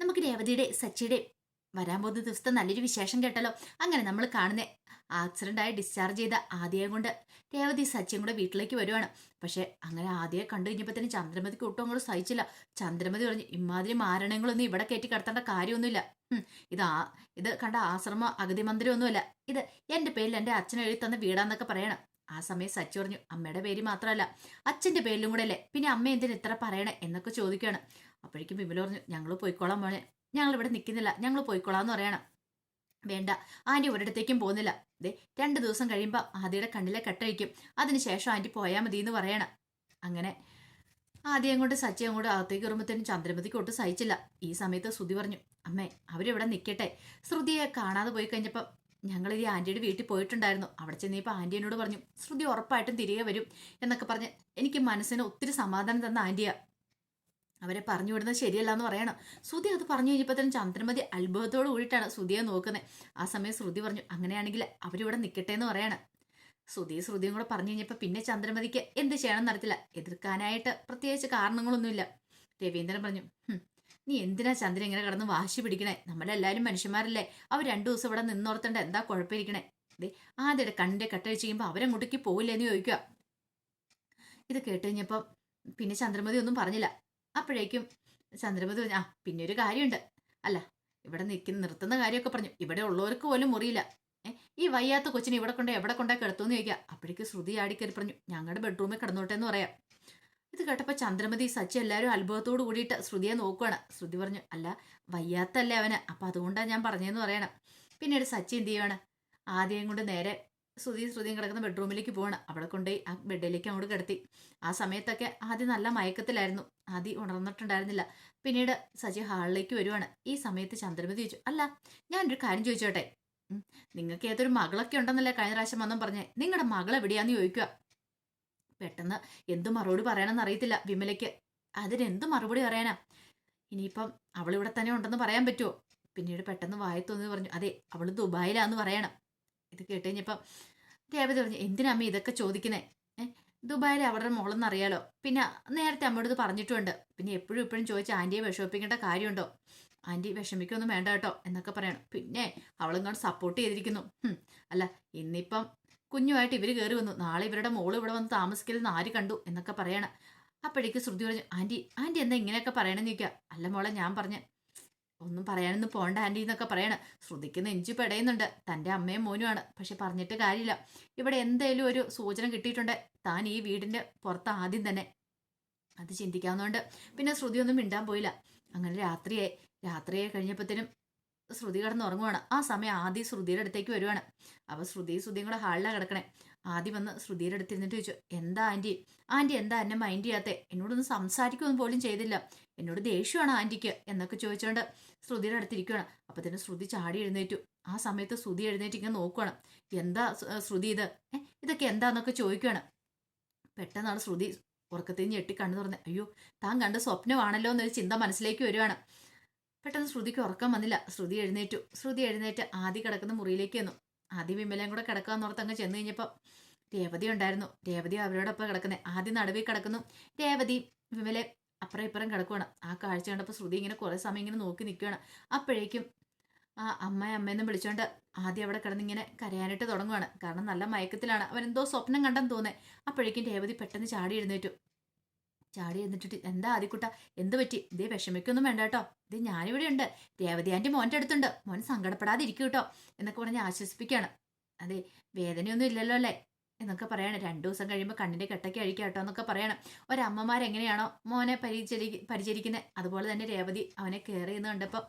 നമുക്ക് രേവതിയുടെ സച്ചിയുടെ വരാൻ പോകുന്ന ദിവസത്തെ നല്ലൊരു വിശേഷം കേട്ടല്ലോ. അങ്ങനെ നമ്മൾ കാണുന്ന. ആക്സിഡന്റ് ആയി ഡിസ്ചാർജ് ചെയ്ത ആദ്യയെ കൊണ്ട് രേവതി സച്ചിയും കൂടെ വീട്ടിലേക്ക് വരുവാണ്. പക്ഷെ അങ്ങനെ ആദ്യയെ കണ്ടു കഴിഞ്ഞപ്പോൾ തന്നെ ചന്ദ്രമതിക്ക് ഒട്ടും അങ്ങോട്ട് സഹിച്ചില്ല. ചന്ദ്രമതി പറഞ്ഞു ഇമാതിരി മാരണങ്ങളൊന്നും ഇവിടെ കയറ്റി കിടത്തേണ്ട കാര്യമൊന്നുമില്ല. ഇത് ആ ഇത് കണ്ട ആശ്രമ അഗതി മന്ദിരമൊന്നുമല്ല. ഇത് എന്റെ പേരിൽ എന്റെ അച്ഛൻ എഴുതി തന്ന വീടാന്നൊക്കെ പറയണം. ആ സമയം സച്ചി പറഞ്ഞു അമ്മയുടെ പേര് മാത്രമല്ല. അച്ഛന്റെ പേരിലും കൂടെ അല്ലേ? പിന്നെ അമ്മ എന്തിനു ഇത്ര പറയണേ? എന്നൊക്കെ ചോദിക്കുകയാണ്. അപ്പോഴേക്കും വിമല പറഞ്ഞു ഞങ്ങൾ പോയിക്കോളാം മോനെ ഞങ്ങൾ ഇവിടെ നിൽക്കുന്നില്ല ഞങ്ങൾ പോയിക്കോളാം എന്ന് പറയണം. വേണ്ട. ആന്റി ഒരിടത്തേക്കും പോകുന്നില്ല. ദേ രണ്ട് ദിവസം കഴിയുമ്പോൾ ആദ്യയുടെ കണ്ണിലെ കെട്ടഴിക്കും അതിനുശേഷം ആന്റി പോയാൽ മതി എന്ന് പറയണം. അങ്ങനെ ആദ്യം അങ്ങോട്ട് സച്ചി അങ്ങോട്ട് അകത്തേക്ക് കയറുമ്പോഴത്തേനും ചന്ദ്രമതിക്ക് ഒട്ടും സഹിച്ചില്ല. ഈ സമയത്ത് ശ്രുതി പറഞ്ഞു അമ്മേ അവരിവിടെ നിൽക്കട്ടെ ശ്രുതിയെ കാണാതെ പോയി കഴിഞ്ഞപ്പം ഞങ്ങൾ ഈ ആന്റിയുടെ വീട്ടിൽ പോയിട്ടുണ്ടായിരുന്നു. അവിടെ ചെന്നപ്പോൾ ആന്റി എന്നോട് പറഞ്ഞു ശ്രുതി ഉറപ്പായിട്ടും തിരികെ വരും എന്നൊക്കെ പറഞ്ഞ് എനിക്ക് മനസ്സിന് ഒത്തിരി സമാധാനം തന്ന ആന്റിയാ. അവരെ പറഞ്ഞു വിടുന്നത് ശരിയല്ല എന്ന് പറയണം. ശ്രുതി അത് പറഞ്ഞു കഴിഞ്ഞപ്പോൾ തന്നെ ചന്ദ്രമതി അത്ഭുതത്തോട് കൂടിയിട്ടാണ് ശ്രുതിയെ നോക്കുന്നത് ആ സമയം ശ്രുതി പറഞ്ഞു അങ്ങനെയാണെങ്കിൽ അവരിവിടെ നിൽക്കട്ടെ എന്ന് പറയണം. ശ്രുതി ശ്രുതിയും കൂടെ പറഞ്ഞു കഴിഞ്ഞപ്പോൾ പിന്നെ ചന്ദ്രമതിക്ക് എന്ത് ചെയ്യണം നടത്തില്ല എതിർക്കാനായിട്ട് പ്രത്യേകിച്ച് കാരണങ്ങളൊന്നുമില്ല. രവീന്ദ്രൻ പറഞ്ഞു നീ എന്തിനാ ചന്ദ്രൻ ഇങ്ങനെ കിടന്ന് വാശി പിടിക്കണേ? നമ്മളെല്ലാവരും മനുഷ്യന്മാരല്ലേ. അവർ രണ്ടു ദിവസം ഇവിടെ നിന്നോർത്തേണ്ട? എന്താ കുഴപ്പമിരിക്കണേ? ദേ ആദ്യയുടെ കണ്ണിന്റെ കട്ടഴിച്ച് കഴിയുമ്പോൾ അവരങ്ങോട്ടേക്ക് പോവില്ലേ എന്ന് ചോദിക്കുക ഇത് കേട്ട് കഴിഞ്ഞപ്പം പിന്നെ ചന്ദ്രമതി ഒന്നും പറഞ്ഞില്ല. അപ്പോഴേക്കും ചന്ദ്രമതി പറഞ്ഞു ആ പിന്നെ ഒരു കാര്യമുണ്ട്. അല്ല ഇവിടെ നിൽക്കുന്ന നിർത്തുന്ന കാര്യമൊക്കെ പറഞ്ഞു. ഇവിടെ ഉള്ളവർക്ക് പോലും മുറിയില്ല. ഈ വയ്യാത്ത കൊച്ചിനെ ഇവിടെ കൊണ്ടേ എവിടെ കൊണ്ടാ കിടത്തുമെന്ന് ചോദിക്കുക അപ്പോഴേക്ക് ശ്രുതി ആടിക്കറി പറഞ്ഞു ഞങ്ങളുടെ ബെഡ്റൂമിൽ കിടന്നോട്ടെ എന്ന് പറയാം. ഇത് കേട്ടപ്പോൾ ചന്ദ്രമതി സച്ചി എല്ലാവരും അത്ഭുതത്തോട് കൂടിയിട്ട് ശ്രുതിയെ നോക്കുകയാണ് ശ്രുതി പറഞ്ഞു അല്ല വയ്യാത്തല്ലേ അവന്. അപ്പം അതുകൊണ്ടാണ് ഞാൻ പറഞ്ഞതെന്ന് പറയണം. പിന്നീട് സച്ചി എന്ത് ചെയ്യുവാണ്? ആദ്യം കൊണ്ട് നേരെ ശ്രുതി ശ്രുതിയും കിടക്കുന്ന ബെഡ്റൂമിലേക്ക് പോവാണ്. അവിടെ കൊണ്ടുപോയി ആ ബെഡിലേക്ക് അങ്ങോട്ട് കിടത്തി. ആ സമയത്തൊക്കെ ആദ്യം നല്ല മയക്കത്തിലായിരുന്നു. ആദ്യം ഉണർന്നിട്ടുണ്ടായിരുന്നില്ല. പിന്നീട് സജി ഹാളിലേക്ക് വരുവാണ്. ഈ സമയത്ത് ചന്ദ്രമതി ചോദിച്ചു അല്ല ഞാനൊരു കാര്യം ചോദിച്ചോട്ടെ? നിങ്ങൾക്ക് ഏതൊരു മകളൊക്കെ ഉണ്ടെന്നല്ലേ കഴിഞ്ഞ പ്രാവശ്യം വന്നും പറഞ്ഞേ? നിങ്ങളുടെ മകൾ എവിടെയാന്ന് ചോദിക്കുക പെട്ടെന്ന് എന്ത് മറുപടി പറയണമെന്ന് അറിയത്തില്ല വിമലയ്ക്ക്. അതിനെന്ത് മറുപടി പറയാനാ? ഇനിയിപ്പം ഇവിടെ തന്നെ ഉണ്ടെന്ന് പറയാൻ പറ്റുമോ പിന്നീട് പെട്ടെന്ന് വായി പറഞ്ഞു അതെ അവൾ ദുബായിലാന്ന് പറയണം. ഇത് കേട്ട് കഴിഞ്ഞപ്പം രേവതി പറഞ്ഞു എന്തിനാ അമ്മ ഇതൊക്കെ ചോദിക്കുന്നേ? ദുബായിലെ അവരുടെ മോളെന്ന് അറിയാലോ. പിന്നെ നേരത്തെ അമ്മയോട് പറഞ്ഞിട്ടുണ്ട്. പിന്നെ എപ്പോഴും ഇപ്പോഴും ചോദിച്ച ആന്റിയെ വിഷമിപ്പിക്കേണ്ട കാര്യമുണ്ടോ? ആന്റി വിഷമിക്കൊന്നും വേണ്ട കേട്ടോ എന്നൊക്കെ പറയണം. പിന്നെ അവളിങ്ങോട്ട് സപ്പോർട്ട് ചെയ്തിരിക്കുന്നു. അല്ല ഇന്നിപ്പം കുഞ്ഞുമായിട്ട് ഇവർ കയറി വന്നു. നാളെ ഇവരുടെ മോൾ ഇവിടെ വന്ന് താമസിക്കലെന്ന് ആര് കണ്ടു? എന്നൊക്കെ പറയണം. അപ്പോഴേക്ക് ശ്രുതി പറഞ്ഞു ആന്റി ആന്റി എന്താ ഇങ്ങനെയൊക്കെ പറയണമെന്ന് ചോദിക്കുക അല്ല മോളെ ഞാൻ പറഞ്ഞ ഒന്നും പറയാനൊന്നും പോണ്ട ആന്റി എന്നൊക്കെ പറയണം. ശ്രുതിക്ക് നെഞ്ചു പെടയുന്നുണ്ട്. തന്റെ അമ്മയും മോനുമാണ്. പക്ഷെ പറഞ്ഞിട്ട് കാര്യമില്ല. ഇവിടെ എന്തേലും ഒരു സൂചന കിട്ടിയിട്ടുണ്ട്. താൻ ഈ വീടിന്റെ പുറത്ത് ആദ്യം തന്നെ. അത് ചിന്തിക്കാവുന്നതുകൊണ്ട് പിന്നെ ശ്രുതി ഒന്നും മിണ്ടാൻ പോയില്ല. അങ്ങനെ രാത്രിയെ രാത്രിയെ കഴിഞ്ഞപ്പോഴത്തേനും ശ്രുതി കിടന്ന് ഉറങ്ങുവാണ് ആ സമയം ആദ്യം ശ്രുതിയുടെ അടുത്തേക്ക് വരുവാണ്. അപ്പോൾ ശ്രുതി ശ്രുതിയും കൂടെ ഹാളിലാണ് കിടക്കണേ. ആദ്യം വന്ന് ശ്രുതിയുടെ അടുത്ത് ഇരുന്നിട്ട് ചോദിച്ചു എന്താ ആന്റി ആന്റി എന്താ എന്നെ മൈൻഡ് ചെയ്യാത്തെ? എന്നോടൊന്നും സംസാരിക്കുകയൊന്നും പോലും ചെയ്തില്ല. എന്നോട് ദേഷ്യമാണ് ആന്റിക്ക് എന്നൊക്കെ ചോദിച്ചുകൊണ്ട് ശ്രുതിയുടെ അടുത്തിരിക്കുകയാണ് അപ്പോൾ തന്നെ ശ്രുതി ചാടി എഴുന്നേറ്റു. ആ സമയത്ത് ശ്രുതി എഴുന്നേറ്റ് ഇങ്ങനെ നോക്കുവാണ്. എന്താ ശ്രുതി ഇത്? ഇതൊക്കെ എന്താന്നൊക്കെ ചോദിക്കുകയാണ് പെട്ടെന്നാണ് ശ്രുതി ഉറക്കത്തിൽ നിന്ന് ഞെട്ടി കണ്ണു തുറന്ന് അയ്യോ താൻ കണ്ട സ്വപ്നമാണല്ലോ എന്നൊരു ചിന്ത മനസ്സിലേക്ക് വരുവാണ്. പെട്ടെന്ന് ശ്രുതിക്ക് ഉറക്കം വന്നില്ല. ശ്രുതി എഴുന്നേറ്റു. ശ്രുതി എഴുന്നേറ്റ് ആദ്യം കിടക്കുന്ന മുറിയിലേക്ക് വന്നു ആദ്യം വിമലയും കൂടെ കിടക്കാന്ന് ഓർത്ത് അങ്ങ് ചെന്ന് കഴിഞ്ഞപ്പോൾ രേവതി ഉണ്ടായിരുന്നു. രേവതി അവരോടൊപ്പം കിടക്കുന്നത് ആദ്യം നടുവിൽ കിടക്കുന്നു. രേവതി വിമല അപ്പുറം ഇപ്പുറം കിടക്കുവാണ്. ആ കാഴ്ച കണ്ടപ്പോൾ ശ്രുതി ഇങ്ങനെ കുറേ സമയം ഇങ്ങനെ നോക്കി നിൽക്കുകയാണ് അപ്പോഴേക്കും ആ അമ്മ അമ്മയെന്നും വിളിച്ചോണ്ട് ആദ്യം അവിടെ കിടന്നിങ്ങനെ കരയാനായിട്ട് തുടങ്ങുവാണ്. കാരണം നല്ല മയക്കത്തിലാണ്. അവൻ എന്തോ സ്വപ്നം കണ്ടെന്ന് തോന്നേ അപ്പോഴേക്കും രേവതി പെട്ടെന്ന് ചാടി എഴുന്നേറ്റു. ചാടി എന്നിട്ടിട്ട് എന്താ ആദ്യക്കുട്ട എന്ത് പറ്റി? ഇതേ വിഷമിക്കൊന്നും വേണ്ട കേട്ടോ. ഇത് ഞാനിവിടെ ഉണ്ട്. രേവതി ആന്റി മോന്റെ അടുത്തുണ്ട്. മോൻ സങ്കടപ്പെടാതെ ഇരിക്കും കേട്ടോ എന്നൊക്കെ പറഞ്ഞ് ആശ്വസിപ്പിക്കുകയാണ്. അതെ വേദനയൊന്നും ഇല്ലല്ലോ അല്ലേ? എന്നൊക്കെ പറയണം. രണ്ടു ദിവസം കഴിയുമ്പോൾ കണ്ണിന്റെ കെട്ടൊക്കെ അഴിക്കുക കേട്ടോ എന്നൊക്കെ പറയണം. ഒരമ്മമാരെങ്ങനെയാണോ മോനെ പരിചരി പരിചരിക്കുന്നത് അതുപോലെ തന്നെ രേവതി അവനെ കെയർ ചെയ്യുന്ന കണ്ടപ്പോൾ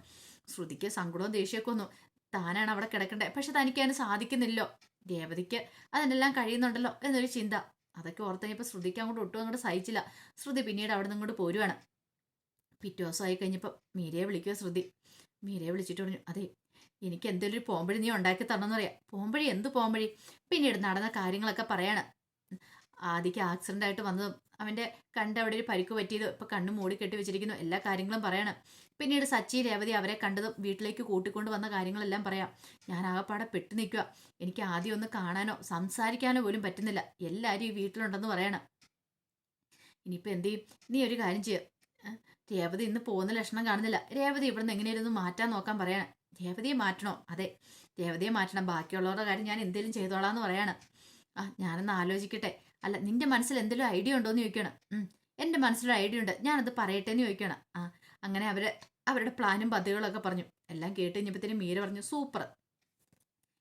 ശ്രുതിക്ക് സങ്കടവും ദേഷ്യമൊക്കെ ഒന്നും താനാണ് അവിടെ കിടക്കേണ്ടത് പക്ഷെ തനിക്ക് അതിന് സാധിക്കുന്നില്ലോ രേവതിക്ക് അതിനെല്ലാം കഴിയുന്നുണ്ടല്ലോ എന്നൊരു ചിന്ത. അതൊക്കെ ഓർത്ത് കഴിഞ്ഞപ്പോൾ ശ്രുതിക്ക് അങ്ങോട്ട് ഒട്ടും അങ്ങോട്ട് സഹിച്ചില്ല. ശ്രുതി പിന്നീട് അവിടെ നിന്ന് ഇങ്ങോട്ട് പോരുവാണ്. പിറ്റേ ദിവസമായി കഴിഞ്ഞപ്പോൾ മീരയെ വിളിക്കുക ശ്രുതി. മീരയെ വിളിച്ചിട്ട് പറഞ്ഞു അതെ എനിക്ക് എന്തെങ്കിലും ഒരു പോമ്പഴി നീ ഉണ്ടാക്കി തരണമെന്ന് പറയാം പോമ്പഴി എന്ത് പോമ്പഴി പിന്നീട് നടന്ന കാര്യങ്ങളൊക്കെ പറയാണ്. ആദ്യക്ക് ആക്സിഡന്റ് ആയിട്ട് വന്നതും അവന്റെ കണ്ട് അവിടെ ഒരു പരിക്ക് പറ്റിയത് ഇപ്പൊ കണ്ണു മൂടി കെട്ടി വെച്ചിരിക്കുന്നു. എല്ലാ കാര്യങ്ങളും പറയണം. പിന്നീട് സച്ചി രേവതി അവരെ കണ്ടതും വീട്ടിലേക്ക് കൂട്ടിക്കൊണ്ട് വന്ന കാര്യങ്ങളെല്ലാം പറയാം. ഞാൻ ആകെപ്പാടെ പെട്ടു നിൽക്കുക എനിക്ക് ആദ്യം ഒന്ന് കാണാനോ സംസാരിക്കാനോ പോലും പറ്റുന്നില്ല. എല്ലാവരും ഈ വീട്ടിലുണ്ടെന്ന് പറയണം. ഇനിയിപ്പോൾ എന്ത് ചെയ്യും? നീ ഒരു കാര്യം ചെയ്യുക രേവതി ഇന്ന് പോകുന്ന ലക്ഷണം കാണുന്നില്ല. രേവതി ഇവിടുന്ന് എങ്ങനെയായിരുന്നു മാറ്റാൻ നോക്കാൻ പറയണം. രേവതിയെ മാറ്റണോ? അതെ. രേവതിയെ മാറ്റണം. ബാക്കിയുള്ളവരുടെ കാര്യം ഞാൻ എന്തെങ്കിലും ചെയ്തോളാന്ന് പറയാണ്. ആ ഞാനൊന്ന് ആലോചിക്കട്ടെ. അല്ല നിന്റെ മനസ്സിൽ എന്തെങ്കിലും ഐഡിയ ഉണ്ടോ എന്ന് ചോദിക്കണം എന്റെ മനസ്സിലൊരു ഐഡിയ ഉണ്ട്. ഞാനത് പറയട്ടെ എന്ന് ചോദിക്കണം. ആ അങ്ങനെ അവർ അവരുടെ പ്ലാനും പദ്ധതികളൊക്കെ പറഞ്ഞു. എല്ലാം കേട്ട് കഴിഞ്ഞപ്പോഴത്തേനും മീര പറഞ്ഞു സൂപ്പർ.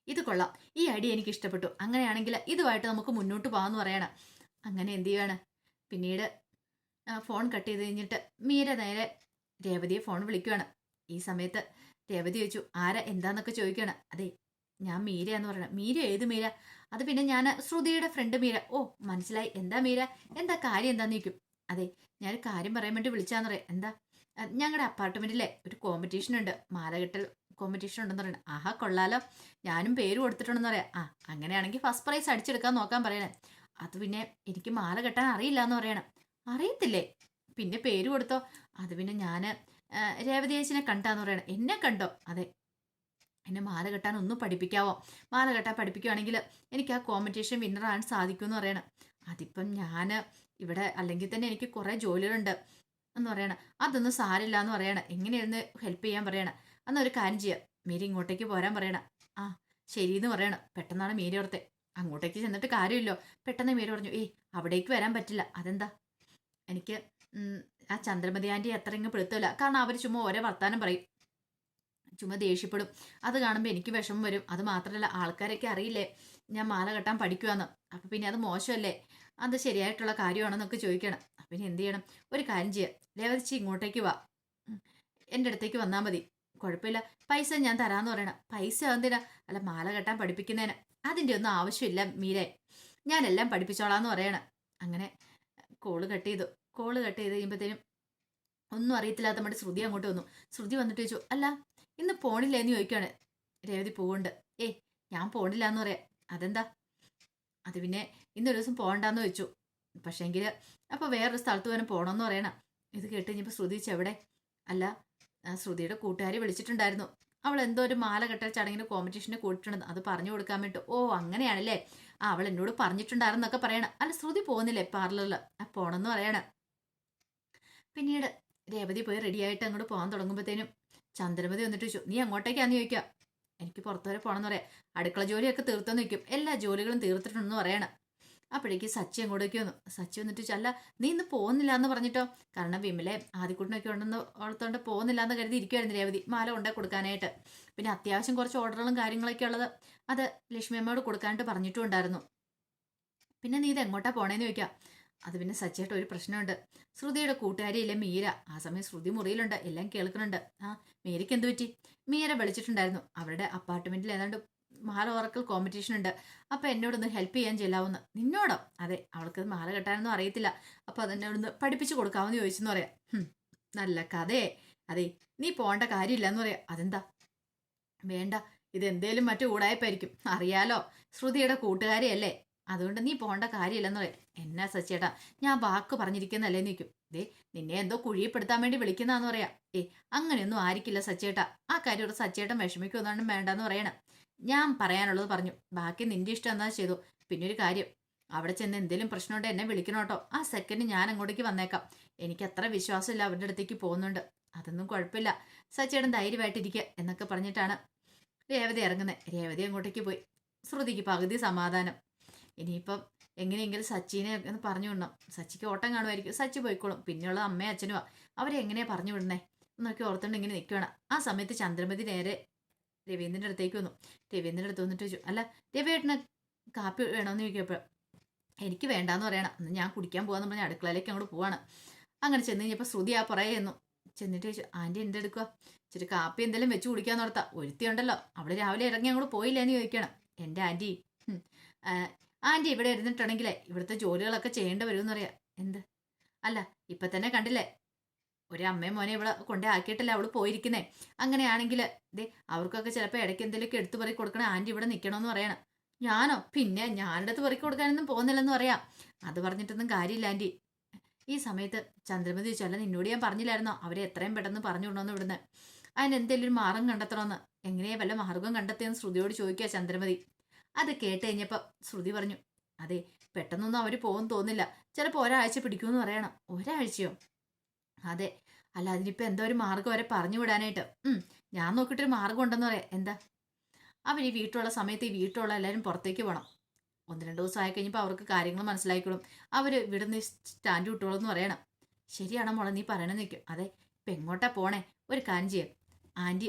ഇത് കൊള്ളാം. ഈ ഐഡിയ എനിക്ക് ഇഷ്ടപ്പെട്ടു. അങ്ങനെയാണെങ്കിൽ ഇതുമായിട്ട് നമുക്ക് മുന്നോട്ട് പോകാമെന്ന് പറയണം. അങ്ങനെ എന്ത് ചെയ്യാണ് പിന്നീട് ഫോൺ കട്ട് ചെയ്ത് കഴിഞ്ഞിട്ട് മീര നേരെ രേവതിയെ ഫോൺ വിളിക്കുകയാണ് ഈ സമയത്ത് രേവതി ചോദിച്ചു ആരാ? എന്താന്നൊക്കെ ചോദിക്കുകയാണ് അതെ ഞാൻ മീരയാന്ന് പറയണം. മീര ഏത് മീര? അത് പിന്നെ ഞാൻ ശ്രുതിയുടെ ഫ്രണ്ട് മീര. ഓ മനസ്സിലായി. എന്താ മീര? എന്താ കാര്യം? എന്താന്ന് നീക്കും അതെ ഞാൻ കാര്യം പറയാൻ വേണ്ടി വിളിച്ചാന്ന് പറയാം. എന്താ? ഞങ്ങളുടെ അപ്പാർട്ട്മെന്റിലെ ഒരു കോമ്പറ്റീഷൻ ഉണ്ട്. മാലകെട്ടൽ കോമ്പറ്റീഷൻ ഉണ്ടെന്ന് പറയുന്നത് ആഹാ കൊള്ളാലോ. ഞാനും പേര് കൊടുത്തിട്ടുണ്ടെന്ന് പറയാം. ആ അങ്ങനെയാണെങ്കിൽ ഫസ്റ്റ് പ്രൈസ് അടിച്ചെടുക്കാൻ നോക്കാൻ പറയണേ. അത് പിന്നെ എനിക്ക് മാല കെട്ടാൻ അറിയില്ല എന്ന് പറയണം. അറിയത്തില്ലേ? പിന്നെ പേര് കൊടുത്തോ? അത് പിന്നെ ഞാൻ രേവതി ചേച്ചിനെ കണ്ടാന്ന് പറയണം. എന്നെ കണ്ടോ? അതെ എന്നെ മാല കെട്ടാൻ ഒന്ന് പഠിപ്പിക്കാവോ? മാല കെട്ടാൻ പഠിപ്പിക്കുകയാണെങ്കിൽ എനിക്ക് ആ കോമ്പറ്റീഷൻ വിന്നറാൻ സാധിക്കുമെന്ന് പറയണം. അതിപ്പം ഞാൻ ഇവിടെ അല്ലെങ്കിൽ തന്നെ എനിക്ക് കുറേ ജോലികളുണ്ട് എന്ന് പറയണം. അതൊന്നും സാരില്ല എന്ന് പറയണം. എങ്ങനെയായിരുന്നു ഹെൽപ്പ് ചെയ്യാൻ പറയണം. അന്നൊരു കാര്യം ചെയ്യാം. മീരി ഇങ്ങോട്ടേക്ക് പോരാൻ പറയണം. ആ ശരി എന്ന് പറയണം. പെട്ടെന്നാണ് മീരി ഓർത്തെ. അങ്ങോട്ടേക്ക് ചെന്നിട്ട് കാര്യമില്ലോ. പെട്ടെന്ന് മീരി പറഞ്ഞു ഏയ് അവിടേക്ക് വരാൻ പറ്റില്ല. അതെന്താ? എനിക്ക് ആ ചന്ദ്രമതി ആന്റി അത്ര ഇങ്ങ് പെടുത്തില്ല കാരണം അവർ ചുമ്മാ ഓരോ വർത്താനം പറയും. ചുമ്മാ ദേഷ്യപ്പെടും. അത് കാണുമ്പോൾ എനിക്ക് വിഷമം വരും. അത് മാത്രമല്ല ആൾക്കാരൊക്കെ അറിയില്ലേ ഞാൻ മാല കെട്ടാൻ പഠിക്കുവാന്ന്. അപ്പം പിന്നെ അത് മോശമല്ലേ? അത് ശരിയായിട്ടുള്ള കാര്യമാണെന്നൊക്കെ ചോദിക്കണം. പിന്നെ എന്ത് ചെയ്യണം? ഒരു കാര്യം ചെയ്യാം. രേവതിച്ചി ഇങ്ങോട്ടേക്ക് വാ. എന്റെ അടുത്തേക്ക് വന്നാൽ മതി. കുഴപ്പമില്ല. പൈസ ഞാൻ തരാമെന്ന് പറയണം. പൈസ എന്തിനാ അല്ല മാല കെട്ടാൻ പഠിപ്പിക്കുന്നതിന്. അതിന്റെ ഒന്നും ആവശ്യമില്ല മീരെ. ഞാനെല്ലാം പഠിപ്പിച്ചോളാന്ന് പറയണം. അങ്ങനെ കോൾ കട്ട് ചെയ്തു. കോൾ കട്ട് ചെയ്ത് കഴിയുമ്പോഴത്തേനും ഒന്നും അറിയത്തില്ലാത്ത നമ്മുടെ ശ്രുതി അങ്ങോട്ട് വന്നു. ശ്രുതി വന്നിട്ട് ചോദിച്ചു അല്ല ഇന്ന് പോണില്ല എന്ന് ചോദിക്കുകയാണ് രേവതി പോവുണ്ട്. ഏയ് ഞാൻ പോണില്ല എന്ന് പറയാം. അതെന്താ? അത് പിന്നെ ഇന്നൊരു ദിവസം പോകണ്ടെന്ന് വെച്ചു പക്ഷേങ്കിൽ അപ്പോൾ വേറൊരു സ്ഥലത്ത് വരെ പോകണമെന്ന് പറയണം. ഇത് കേട്ട് കഴിഞ്ഞപ്പോൾ ശ്രുതി ചെവിടെ അല്ല ശ്രുതിയുടെ കൂട്ടുകാരി വിളിച്ചിട്ടുണ്ടായിരുന്നു. അവൾ എന്തോ ഒരു മാല കെട്ട ചടങ്ങിന് കോമ്പറ്റീഷന് കൂട്ടിട്ടുണ്ട്. അത് പറഞ്ഞു കൊടുക്കാൻ വേണ്ടി. ഓ അങ്ങനെയാണല്ലേ? ആ അവൾ എന്നോട് പറഞ്ഞിട്ടുണ്ടായിരുന്നൊക്കെ പറയണം. അല്ല ശ്രുതി പോകുന്നില്ലേ പാർലറിൽ ആ പോണെന്ന് പറയണം. പിന്നീട് രേവതി പോയി റെഡിയായിട്ട് അങ്ങോട്ട് പോകാൻ തുടങ്ങുമ്പോഴത്തേനും ചന്ദ്രമതി വന്നിട്ട് ചോദിച്ചു നീ അങ്ങോട്ടേക്കാന്ന് ചോദിക്കാം? എനിക്ക് പുറത്തു വരെ പോകണമെന്ന് പറയാം. അടുക്കള ജോലിയൊക്കെ തീർത്തെന്ന് നിൽക്കും എല്ലാ ജോലികളും തീർത്തിട്ടുണ്ടെന്ന് പറയണം. അപ്പോഴേക്ക് സച്ചി അങ്ങോട്ടേക്ക് വന്നു. സച്ചി വന്നിട്ട് ചല്ല നീ ഇന്ന് പോകുന്നില്ല എന്ന് പറഞ്ഞിട്ടോ? കാരണം വിമലെ ആദ്യക്കൂട്ടിനൊക്കെ ഉണ്ടെന്ന് ഓർത്തോണ്ട് പോകുന്നില്ല എന്ന് കരുതി ഇരിക്കുവായിരുന്നു രേവതി. മാല കൊണ്ടേ കൊടുക്കാനായിട്ട്. പിന്നെ അത്യാവശ്യം കുറച്ച് ഓർഡറുകളും കാര്യങ്ങളൊക്കെ ഉള്ളത് അത് ലക്ഷ്മി അമ്മയോട് കൊടുക്കാനായിട്ട് പറഞ്ഞിട്ടുണ്ടായിരുന്നു. പിന്നെ നീ ഇത് എങ്ങോട്ടാ പോണേന്ന് ചോദിക്കാം? അത് പിന്നെ സച്ചേട്ട ഒരു പ്രശ്നമുണ്ട്. ശ്രുതിയുടെ കൂട്ടുകാരിയിലെ മീര? ആ സമയം ശ്രുതി മുറിയിലുണ്ട്. എല്ലാം കേൾക്കുന്നുണ്ട്. ആ മീരയ്ക്ക് എന്ത് പറ്റി? മീര വിളിച്ചിട്ടുണ്ടായിരുന്നു. അവരുടെ അപ്പാർട്ട്മെന്റിൽ ഏതാണ്ട് മാല ഉറക്കൽ കോമ്പറ്റീഷൻ ഉണ്ട്. അപ്പൊ എന്നോടൊന്ന് ഹെൽപ്പ് ചെയ്യാൻ ചെല്ലാവുന്ന. നിന്നോടോ? അതെ അവൾക്ക് മാല കെട്ടാനൊന്നും അറിയത്തില്ല. അപ്പൊ അതെന്നോടൊന്ന് പഠിപ്പിച്ചു കൊടുക്കാമെന്ന് ചോദിച്ചെന്ന് പറയാം. "ഹും, നല്ല കഥയെ അതെ നീ പോണ്ട കാര്യമില്ല എന്ന് പറയാം. അതെന്താ? വേണ്ട ഇത് എന്തേലും മറ്റു ഊടായ്പായിരിക്കും അറിയാലോ? ശ്രുതിയുടെ കൂട്ടുകാരിയല്ലേ? അതുകൊണ്ട് നീ പോണ്ട കാര്യമില്ലെന്ന് എന്നാ സച്ചേട്ടാ ഞാൻ വാക്ക് പറഞ്ഞിരിക്കുന്നല്ലേ നിൽക്കും ദേ നിന്നെ എന്തോ കുഴിപ്പെടുത്താൻ വേണ്ടി വിളിക്കുന്നതാന്ന് പറയാം. ഏ അങ്ങനെയൊന്നും ആയിരിക്കില്ല സച്ചേട്ടാ ആ കാര്യം ഒരു സച്ചേട്ടൻ വിഷമിക്കൊന്നും വേണ്ടെന്ന് പറയണം. ഞാൻ പറയാനുള്ളത് പറഞ്ഞു. ബാക്കി നിന്റെ ഇഷ്ടം എന്താ ചെയ്തു? പിന്നെ ഒരു കാര്യം. അവിടെ ചെന്ന് എന്തെങ്കിലും പ്രശ്നമുണ്ട് എന്നെ വിളിക്കണോട്ടോ ആ സെക്കൻഡ് ഞാൻ അങ്ങോട്ടേക്ക് വന്നേക്കാം. എനിക്ക് അത്ര വിശ്വാസമില്ല അവരുടെ അടുത്തേക്ക് പോകുന്നുണ്ട്. അതൊന്നും കുഴപ്പമില്ല. സച്ചേട്ടൻ ധൈര്യമായിട്ടിരിക്കുക എന്നൊക്കെ പറഞ്ഞിട്ടാണ് രേവതി ഇറങ്ങുന്നത് രേവതി അങ്ങോട്ടേക്ക് പോയി. ശ്രുതിക്ക് പകുതി സമാധാനം. ഇനിയിപ്പം എങ്ങനെയെങ്കിലും സച്ചിനെ എന്ന് പറഞ്ഞു വിടണം. സച്ചിക്ക് ഓട്ടം കാണുമായിരിക്കും. സച്ചി പോയിക്കോളും. പിന്നെയുള്ള അമ്മയും അച്ഛനുമാ അവരെ എങ്ങനെയാ പറഞ്ഞു വിടണേ? എന്നൊക്കെ ഓർത്തുകൊണ്ട് ഇങ്ങനെ നിൽക്കുകയാണ് ആ സമയത്ത് ചന്ദ്രമതി നേരെ രവീന്ദ്രന്റെ അടുത്തേക്ക് വന്നു. രവീന്ദ്രന്റെ അടുത്ത് വന്നിട്ട് ചോദിച്ചു അല്ല രവിയേട്ടന് കാപ്പി വേണമെന്ന് ചോദിക്കപ്പോൾ എനിക്ക് വേണ്ടാന്ന് പറയണം. എന്നാൽ ഞാൻ കുടിക്കാൻ പോകാന്ന് പറഞ്ഞാൽ അടുക്കളയിലേക്ക് അങ്ങോട്ട് പോവാണ്. അങ്ങനെ ചെന്ന് കഴിഞ്ഞപ്പോൾ ശ്രുതി ആ പറയുന്നു ചെന്നു. ചെന്നിട്ട് ചോദിച്ചു ആന്റി എന്തെടുക്കുക ഇച്ചിരി കാപ്പി എന്തെങ്കിലും വെച്ച് കുടിക്കാൻ ഓർത്താ. ഒരുത്തി ഉണ്ടല്ലോ അവൾ രാവിലെ ഇറങ്ങി അങ്ങോട്ട് പോയില്ല എന്ന് ചോദിക്കണം എന്റെ ആന്റി ആന്റി ഇവിടെ ഇരുന്നിട്ടുണ്ടെങ്കിലേ ഇവിടുത്തെ ജോലികളൊക്കെ ചെയ്യേണ്ടി വരുമെന്ന് പറയാം എന്ത്? അല്ല ഇപ്പൊ തന്നെ കണ്ടില്ലേ? ഒരു അമ്മയും മോനെ ഇവിടെ കൊണ്ടേ ആക്കിയിട്ടല്ലേ അവൾ പോയിരിക്കുന്നേ. അങ്ങനെയാണെങ്കിൽ ദേ അവർക്കൊക്കെ ചിലപ്പോൾ ഇടയ്ക്ക് എന്തെങ്കിലുമൊക്കെ എടുത്തു പറി കൊടുക്കണ ആന്റി ഇവിടെ നിൽക്കണമെന്ന് പറയണം. ഞാനോ? പിന്നെ ഞാനിടത്ത് പറി കൊടുക്കാനൊന്നും പോകുന്നില്ലെന്ന് പറയാം. അത് പറഞ്ഞിട്ടൊന്നും കാര്യമില്ല ആന്റി ഈ സമയത്ത് ചന്ദ്രമതി അല്ല നിന്നോട് ഞാൻ പറഞ്ഞില്ലായിരുന്നോ? അവരെ എത്രയും പെട്ടെന്ന് പറഞ്ഞു കൊണ്ടുവന്ന് ഇവിടുന്ന്. അതിന് എന്തെങ്കിലും ഒരു മാർഗം കണ്ടെത്തണമെന്ന് എങ്ങനെയാ വല്ല മാർഗം കണ്ടെത്തിയെന്ന് ശ്രുതിയോട് ചോദിക്കുക ചന്ദ്രമതി. അത് കേട്ട് കഴിഞ്ഞപ്പോൾ ശ്രുതി പറഞ്ഞു അതെ പെട്ടെന്നൊന്നും അവർ പോകും തോന്നില്ല. ചിലപ്പോൾ ഒരാഴ്ച പിടിക്കുമെന്ന് പറയണം. ഒരാഴ്ചയോ? അതെ. അല്ല അതിനിപ്പോൾ എന്തോ ഒരു മാർഗം വരെ പറഞ്ഞു വിടാനായിട്ട്. ഞാൻ നോക്കിയിട്ടൊരു മാർഗം ഉണ്ടെന്ന് പറയാം. എന്താ? അവർ ഈ വീട്ടിലുള്ള സമയത്ത് ഈ വീട്ടിലുള്ള എല്ലാവരും പുറത്തേക്ക് പോകണം ഒന്ന് രണ്ട് ദിവസം ആയി കഴിഞ്ഞപ്പോൾ അവർക്ക് കാര്യങ്ങൾ മനസ്സിലായിക്കോളും. അവർ ഇവിടുന്ന് സ്റ്റാൻഡ് വിട്ടോളും എന്ന് പറയണം. ശരിയാണോ മോളെ നീ പറയണം നിൽക്കും അതെ ഇപ്പം എങ്ങോട്ടാ പോണേ? ഒരു കാര്യം ചെയ്യാം. ആന്റി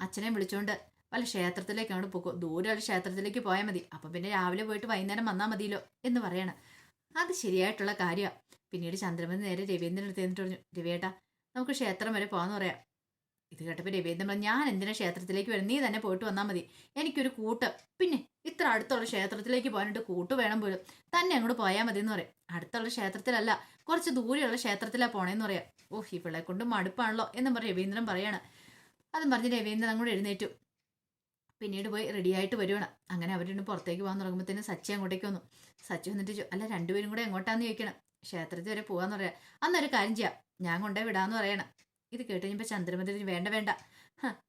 അച്ഛനെ വിളിച്ചോണ്ട് വല്ല ക്ഷേത്രത്തിലേക്ക് അങ്ങോട്ട് പോകും ദൂരെ ഒരു ക്ഷേത്രത്തിലേക്ക് പോയാൽ മതി. അപ്പം പിന്നെ രാവിലെ പോയിട്ട് വൈകുന്നേരം വന്നാൽ മതിയല്ലോ എന്ന് പറയണം. അത് ശരിയായിട്ടുള്ള കാര്യമാണ് പിന്നീട് ചന്ദ്രമതി നേരെ രവീന്ദ്രൻ അടുത്ത് എന്നിട്ട് പറഞ്ഞു രവിയേട്ടാ നമുക്ക് ക്ഷേത്രം വരെ പോകാമെന്ന് പറയാം. ഇത് കേട്ടപ്പോൾ രവീന്ദ്രൻ പറഞ്ഞു ഞാൻ എന്തിനാ ക്ഷേത്രത്തിലേക്ക് വരും നീ തന്നെ പോയിട്ട് വന്നാൽ മതി. എനിക്കൊരു കൂട്ട്. പിന്നെ ഇത്ര അടുത്തുള്ള ക്ഷേത്രത്തിലേക്ക് പോകാനായിട്ട് കൂട്ട് വേണം പോലും. തന്നെ അങ്ങോട്ട് പോയാൽ മതി എന്ന് പറയും. അടുത്തുള്ള ക്ഷേത്രത്തിലല്ല കുറച്ച് ദൂരെയുള്ള ക്ഷേത്രത്തിലാണ് പോണേന്ന് പറയാം. ഓഹ് ഇവളെ കൊണ്ട് മടുപ്പാണല്ലോ എന്നും പറഞ്ഞ് രവീന്ദ്രൻ പറയാണ്. അതും പറഞ്ഞ് രവീന്ദ്രൻ അങ്ങോട്ട് എഴുന്നേറ്റു. പിന്നീട് പോയി റെഡിയായിട്ട് വരുവാണ്. അങ്ങനെ അവരുടെ പുറത്തേക്ക് പോകാൻ തുടങ്ങുമ്പോഴത്തേനും സച്ചി അങ്ങോട്ടേക്ക് വന്നു. സച്ചി വന്നിട്ട് അല്ല രണ്ടുപേരും കൂടെ എങ്ങോട്ടാന്ന് ചോദിക്കണം. ക്ഷേത്രത്തിൽ വരെ പോകാന്ന് പറയാം. അന്നൊരു കാര്യം ചെയ്യാം. ഞാൻ കൊണ്ടേ വിടാന്ന് പറയണം. ഇത് കേട്ട് കഴിഞ്ഞപ്പോൾ ചന്ദ്രമതി വേണ്ട വേണ്ട.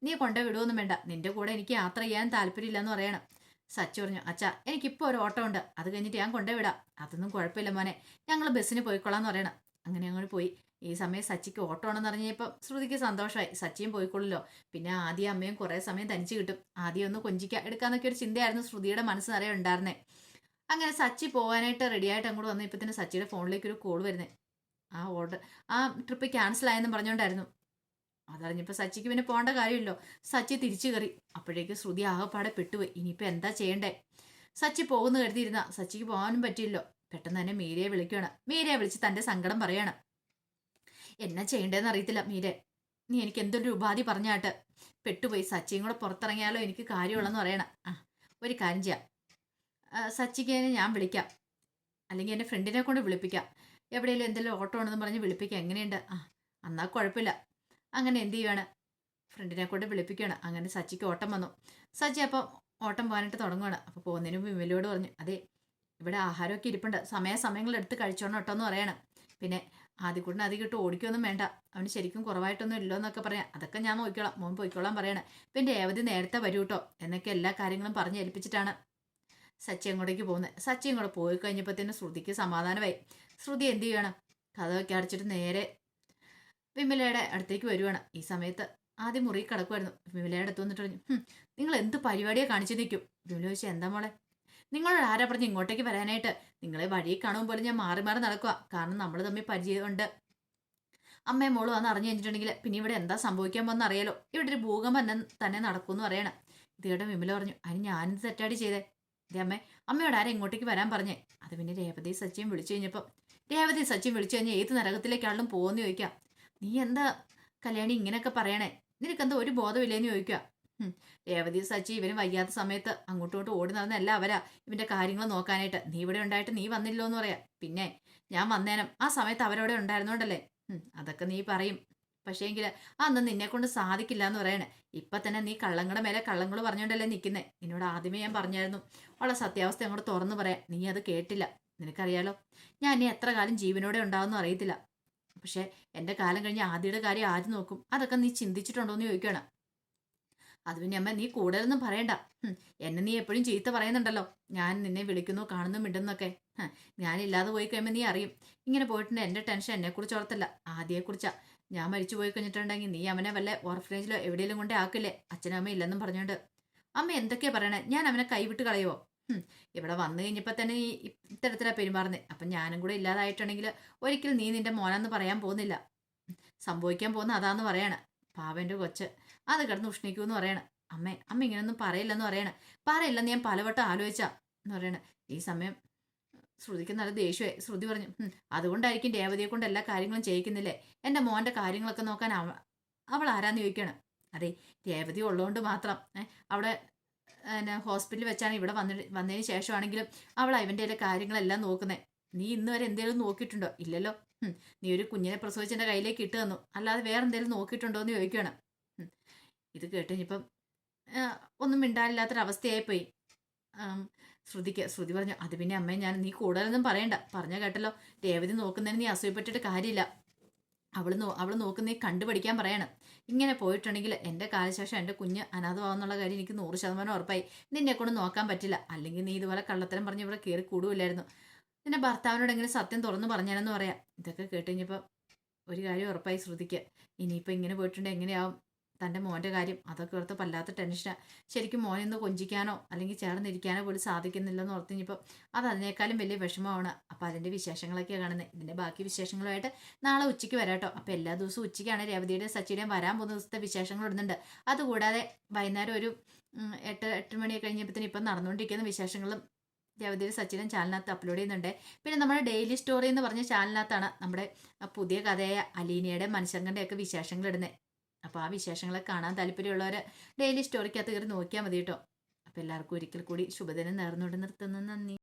നീ കൊണ്ടേ വിടുവൊന്നും വേണ്ട. നിന്റെ കൂടെ എനിക്ക് യാത്ര ചെയ്യാൻ താല്പര്യമില്ലെന്ന് പറയണം. സച്ചി പറഞ്ഞു അച്ഛാ എനിക്കിപ്പോൾ ഒരു ഓട്ടോ ഉണ്ട്. അത് കഴിഞ്ഞിട്ട് ഞാൻ കൊണ്ടേ വിടാം. അതൊന്നും കുഴപ്പമില്ല മോനെ. ഞങ്ങൾ ബസ്സിന് പോയിക്കൊള്ളാന്ന് പറയണം. അങ്ങനെ അങ്ങോട്ട് പോയി. ഈ സമയം സച്ചിക്ക് ഓട്ടോ ആണെന്ന് അറിഞ്ഞപ്പോൾ ശ്രുതിക്ക് സന്തോഷമായി. സച്ചിയും പോയിക്കൊള്ളല്ലോ. പിന്നെ ആദ്യം അമ്മയും കുറേ സമയം തനിച്ച് കിട്ടും. ആദ്യം ഒന്ന് കൊഞ്ചിക്ക എടുക്കാന്നൊക്കെ ഒരു ചിന്തയായിരുന്നു ശ്രുതിയുടെ മനസ്സ് നിറയെ ഉണ്ടായിരുന്നേ. അങ്ങനെ സച്ചി പോകാനായിട്ട് റെഡിയായിട്ട് അങ്ങോട്ട് വന്നപ്പോൾ തന്നെ സച്ചിയുടെ ഫോണിലേക്ക് ഒരു കോൾ വരുന്നേ. ആ ഓർഡർ ആ ട്രിപ്പ് ക്യാൻസൽ ആയെന്ന് പറഞ്ഞുകൊണ്ടായിരുന്നു അതറിഞ്ഞപ്പോൾ സച്ചിക്ക് പിന്നെ പോകേണ്ട കാര്യമില്ലോ. സച്ചി തിരിച്ചു കയറി. അപ്പോഴേക്ക് ശ്രുതി ആകെപ്പാടെ പെട്ടുപോയി. ഇനിയിപ്പോൾ എന്താ ചെയ്യണ്ടേ? സച്ചി പോകുന്നു കരുതിയിരുന്ന. സച്ചിക്ക് പോകാനും പറ്റിയില്ലോ. പെട്ടെന്ന് തന്നെ മീരയെ വിളിക്കുകയാണ് മീരയെ വിളിച്ച് തന്റെ സങ്കടം പറയാണ്. എന്നാ ചെയ്യേണ്ടതെന്ന് അറിയത്തില്ല മീരെ. നീ എനിക്ക് എന്തൊരു ഉപാധി പറഞ്ഞാട്ട്. പെട്ടുപോയി സച്ചിയും കൂടെ പുറത്തിറങ്ങിയാലോ? എനിക്ക് കാര്യമുള്ളെന്ന് പറയണം. ആ ഒരു കാര്യം ചെയ്യാം. സച്ചിക്ക് ഞാൻ വിളിക്കാം. അല്ലെങ്കിൽ എന്റെ ഫ്രണ്ടിനെ കൊണ്ട് വിളിപ്പിക്കാം. എവിടെയെങ്കിലും എന്തെങ്കിലും ഓട്ടോ ഉണ്ടെന്ന് പറഞ്ഞ് വിളിപ്പിക്കാം. എങ്ങനെയുണ്ട്? ആ എന്നാൽ കുഴപ്പമില്ല. അങ്ങനെ എന്ത് ചെയ്യുകയാണ് ഫ്രണ്ടിനെ കൊണ്ട് വിളിപ്പിക്കുകയാണ്. അങ്ങനെ സച്ചിക്ക് ഓട്ടം വന്നു. സച്ചി അപ്പം ഓട്ടം പോകാനായിട്ട് തുടങ്ങുകയാണ് അപ്പോൾ പോകുന്നതിന് മുമ്പ് പറഞ്ഞു അതെ ഇവിടെ ആഹാരമൊക്കെ ഇരിപ്പുണ്ട്. സമയാസമയങ്ങളിൽ എടുത്ത് കഴിച്ചോണം കേട്ടോ എന്ന് പറയണം. പിന്നെ ആദ്യക്കൂടിന് അധികം ഇട്ട് ഓടിക്കൊന്നും വേണ്ട. അവന് ശരിക്കും കുറവായിട്ടൊന്നും ഇല്ലോ എന്നൊക്കെ പറയാം. അതൊക്കെ ഞാൻ നോക്കിക്കോളാം മോൻ പോയിക്കോളാം ഇപ്പം എന്റെ ഏവതി നേരത്തെ വരൂ കേട്ടോ എന്നൊക്കെ എല്ലാ കാര്യങ്ങളും പറഞ്ഞ് ഏൽപ്പിച്ചിട്ടാണ് സച്ചി അങ്ങോട്ടേക്ക് പോകുന്നത് സച്ചി അങ്ങോട്ട് പോയി കഴിഞ്ഞപ്പോൾ തന്നെ ശ്രുതിക്ക് സമാധാനമായി. ശ്രുതി എന്ത് ചെയ്യണം? കഥയൊക്കെ അടച്ചിട്ട് നേരെ വിമലയുടെ അടുത്തേക്ക് വരുവാണ്. ഈ സമയത്ത് ആദ്യം മുറി കിടക്കുമായിരുന്നു വിമലയുടെ അടുത്ത് വന്നിട്ട് പറഞ്ഞു നിങ്ങൾ എന്ത് പരിപാടിയാണ് കാണിച്ചു നിൽക്കും വിമല ചോദിച്ചാൽ എന്താ മോളെ? നിങ്ങളോട് ആരാ പറഞ്ഞ് ഇങ്ങോട്ടേക്ക് വരാനായിട്ട്? നിങ്ങളെ വഴി കാണുമ്പോൾ പോലും ഞാൻ മാറി മാറി നടക്കുക കാരണം നമ്മൾ തമ്മിൽ പരിചയമുണ്ട്. അമ്മയും മോളും വന്ന് അറിഞ്ഞു കഴിഞ്ഞിട്ടുണ്ടെങ്കിൽ പിന്നെ ഇവിടെ എന്താ സംഭവിക്കാൻ പോകുന്ന അറിയാലോ. ഇവിടെ ഒരു ഭൂകമ്പം തന്നെ നടക്കുമെന്ന് പറയണം. ഇതേടെ വിമല പറഞ്ഞു അതിന് ഞാനിത് തെറ്റാടി ചെയ്തേ. ഇതേ അമ്മേ അമ്മയോട് ആരെ ഇങ്ങോട്ടേക്ക് വരാൻ പറഞ്ഞേ? അത് പിന്നെ രേവതി സച്ചിയും വിളിച്ചു കഴിഞ്ഞപ്പം രേവതി സച്ചിയും വിളിച്ചു കഴിഞ്ഞാൽ ഏത് നരകത്തിലേക്കാണെങ്കിലും പോകുമെന്ന് ചോദിക്കാം. നീ എന്താ കല്യാണി ഇങ്ങനെയൊക്കെ പറയണേ? നിനക്കെന്താ ഒരു ബോധമില്ലേന്ന് ചോദിക്കുക. രേവതി സച്ചി ഇവന് വയ്യാത്ത സമയത്ത് അങ്ങോട്ടും ഇങ്ങോട്ടും ഓടി നടന്നല്ല അവരാ ഇവന്റെ കാര്യങ്ങൾ നോക്കാനായിട്ട്. നീ ഇവിടെ ഉണ്ടായിട്ട് നീ വന്നില്ലോ എന്ന് പറയാ. പിന്നെ ഞാൻ വന്നേനം ആ സമയത്ത് അവരവിടെ ഉണ്ടായിരുന്നോണ്ടല്ലേ? അതൊക്കെ നീ പറയും. പക്ഷേങ്കിൽ അന്ന് നിന്നെ കൊണ്ട് സാധിക്കില്ല എന്ന് പറയണേ. ഇപ്പൊ തന്നെ നീ കള്ളങ്ങളുടെ മേലെ കള്ളങ്ങൾ പറഞ്ഞോണ്ടല്ലേ നിൽക്കുന്നേ നിന്നോട് ആദ്യമേ ഞാൻ പറഞ്ഞായിരുന്നു. ഉള്ള സത്യാവസ്ഥ അങ്ങോട്ട് തുറന്നു പറയാം. നീ അത് കേട്ടില്ല. നിനക്കറിയാലോ? ഞാൻ ഇനി എത്ര കാലം ജീവനോടെ ഉണ്ടാവുമെന്ന് അറിയത്തില്ല. പക്ഷെ എന്റെ കാലം കഴിഞ്ഞ് ആദ്യയുടെ കാര്യം ആദ്യം നോക്കും. അതൊക്കെ നീ ചിന്തിച്ചിട്ടുണ്ടോ എന്ന് ചോദിക്കണം അത് പിന്നെ അമ്മ നീ കൂടുതലൊന്നും പറയണ്ട. എന്നെ നീ എപ്പോഴും ചീത്ത പറയുന്നുണ്ടല്ലോ. ഞാൻ നിന്നെ വിളിക്കുന്നു കാണുന്നു മിണ്ടുന്നൊക്കെ. ഞാനില്ലാതെ പോയി കഴിയുമ്പോൾ നീ അറിയും. ഇങ്ങനെ പോയിട്ടുണ്ട് എന്റെ ടെൻഷൻ എന്നെക്കുറിച്ച് ഓർത്തല്ല. ആദ്യയെക്കുറിച്ചാ ഞാൻ മരിച്ചു പോയി കഴിഞ്ഞിട്ടുണ്ടെങ്കിൽ നീ അവനെ വല്ല ഓർഫനേജിലോ എവിടെയെങ്കിലും കൊണ്ടേ ആക്കില്ലേ? അച്ഛനും അമ്മ ഇല്ലെന്നും പറഞ്ഞുകൊണ്ട് അമ്മ എന്തൊക്കെയാ പറയണേ? ഞാൻ അവനെ കൈവിട്ട് കളയുമോ ഇവിടെ വന്നു കഴിഞ്ഞപ്പോൾ തന്നെ നീ ഇത്തരത്തിലാണ് പെരുമാറുന്നത് അപ്പം ഞാനും കൂടെ ഇല്ലാതായിട്ടുണ്ടെങ്കിൽ ഒരിക്കലും നീ നിന്റെ മോനെന്ന് പറയാൻ പോകുന്നില്ല. സംഭവിക്കാൻ പോകുന്ന അതാന്ന് പറയാണ്. പാവന്റെ കൊച്ച്. അത് കിടന്ന് ഉഷ്ണിക്കൂ എന്ന് പറയണം. അമ്മേ അമ്മ ഇങ്ങനെയൊന്നും പറയില്ലെന്ന് പറയണം. പറയില്ലെന്ന് ഞാൻ പലവട്ടം ആലോചിച്ചാ എന്ന് പറയണം. ഈ സമയം ശ്രുതിക്ക് നല്ല ദേഷ്യമായി ശ്രുതി പറഞ്ഞു അതുകൊണ്ടായിരിക്കും രേവതിയെ കൊണ്ട് എല്ലാ കാര്യങ്ങളും ചെയ്യിക്കുന്നില്ലേ? എന്റെ മോന്റെ കാര്യങ്ങളൊക്കെ നോക്കാൻ അവ അവൾ ആരാന്ന് ചോദിക്കണം. അതെ രേവതി ഉള്ളതുകൊണ്ട് മാത്രം. അവിടെ പിന്നെ ഹോസ്പിറ്റലിൽ വെച്ചാണ് ഇവിടെ വന്നി വന്നതിന് ശേഷമാണെങ്കിലും അവൾ ഇവന്റെ കാര്യങ്ങളെല്ലാം നോക്കുന്നത് നീ ഇന്ന് വരെ എന്തെങ്കിലും നോക്കിയിട്ടുണ്ടോ? ഇല്ലല്ലോ. നീ ഒരു കുഞ്ഞിനെ പ്രസവിച്ചെന്റെ കയ്യിലേക്ക് ഇട്ട് തന്നു. അല്ലാതെ വേറെ എന്തെങ്കിലും നോക്കിയിട്ടുണ്ടോ? എന്ന് ചോദിക്കണം. ഉം. ഇത് കേട്ട് ഇനിയിപ്പം ഒന്നും മിണ്ടാനില്ലാത്തൊരവസ്ഥയായിപ്പോയി. ശ്രുതിക്ക് ശ്രുതി പറഞ്ഞു അത് പിന്നെ അമ്മേ ഞാൻ നീ കൂടുതലൊന്നും പറയണ്ട. പറഞ്ഞ കേട്ടല്ലോ രേവതി നോക്കുന്നതിന് നീ അസൂയപ്പെട്ടിട്ട് കാര്യമില്ല. അവൾ നോ അവൾ നോക്കുന്ന കണ്ടുപഠിക്കാൻ പറയണം. ഇങ്ങനെ പോയിട്ടുണ്ടെങ്കിൽ എന്റെ കാലശേഷം എന്റെ കുഞ്ഞ് അനാഥമാവുന്നുള്ള കാര്യം എനിക്ക് നൂറ് ശതമാനം ഉറപ്പായി. നിന്നെ കൊണ്ട് നോക്കാൻ പറ്റില്ല. അല്ലെങ്കിൽ നീ ഇതുപോലെ കള്ളത്തരം പറഞ്ഞ് ഇവിടെ കയറി കൂടുമില്ലായിരുന്നു നിന്റെ ഭർത്താവിനോട് എങ്ങനെ സത്യം തുറന്നു പറഞ്ഞാലെന്ന് പറയാം. ഇതൊക്കെ കേട്ട് ഒരു കാര്യം ഉറപ്പായി ശ്രുതിക്ക്. ഇനിയിപ്പോൾ ഇങ്ങനെ പോയിട്ടുണ്ടെങ്കിൽ എങ്ങനെയാവും? തന്റെ മോന്റെ കാര്യം അതൊക്കെ ഓർത്ത് വല്ലാത്ത ടെൻഷനാണ് ശരിക്കും മോനെ ഒന്ന് കൊഞ്ചിക്കാനോ അല്ലെങ്കിൽ ചേർന്നിരിക്കാനോ പോലും സാധിക്കുന്നില്ലെന്ന് ഓർത്ത് ഇനിയിപ്പോൾ അത് അതിനേക്കാളും വലിയ വിഷമമാണ്. അപ്പോൾ അതിന്റെ വിശേഷങ്ങളൊക്കെ കാണുന്നത് ഇതിന്റെ ബാക്കി വിശേഷങ്ങളുമായിട്ട് നാളെ ഉച്ചയ്ക്ക് വരാട്ടോ അപ്പോൾ എല്ലാ ദിവസവും ഉച്ചയ്ക്കാണ് രവതിയുടെ സച്ചിയുടെയും വരാൻ പോകുന്ന ദിവസത്തെ വിശേഷങ്ങൾ ഇടുന്നുണ്ട്. അതുകൂടാതെ വൈകുന്നേരം ഒരു എട്ട് എട്ട് മണിയൊക്കെ കഴിഞ്ഞപ്പോഴത്തേന് ഇപ്പം നടന്നുകൊണ്ടിരിക്കുന്ന വിശേഷങ്ങളും രവതിയുടെ സച്ചിനും ചാനലിനകത്ത് അപ്ലോഡ് ചെയ്യുന്നുണ്ട്. പിന്നെ നമ്മുടെ ഡെയിലി സ്റ്റോറി എന്ന് പറഞ്ഞ ചാനലിനകത്താണ് നമ്മുടെ പുതിയ കഥയായ അലീനയുടെ ഒക്കെ വിശേഷങ്ങൾ ഇടുന്നത് അപ്പോൾ ആ വിശേഷങ്ങളെ കാണാൻ താല്പര്യമുള്ളവർ ഡെയിലി സ്റ്റോറിക്കകത്ത് കയറി നോക്കിയാൽ മതി കേട്ടോ അപ്പോൾ എല്ലാവർക്കും ഒരിക്കൽ കൂടി ശുഭദിനം നേർന്നുകൊണ്ട് നിർത്തുന്നു. നന്ദി.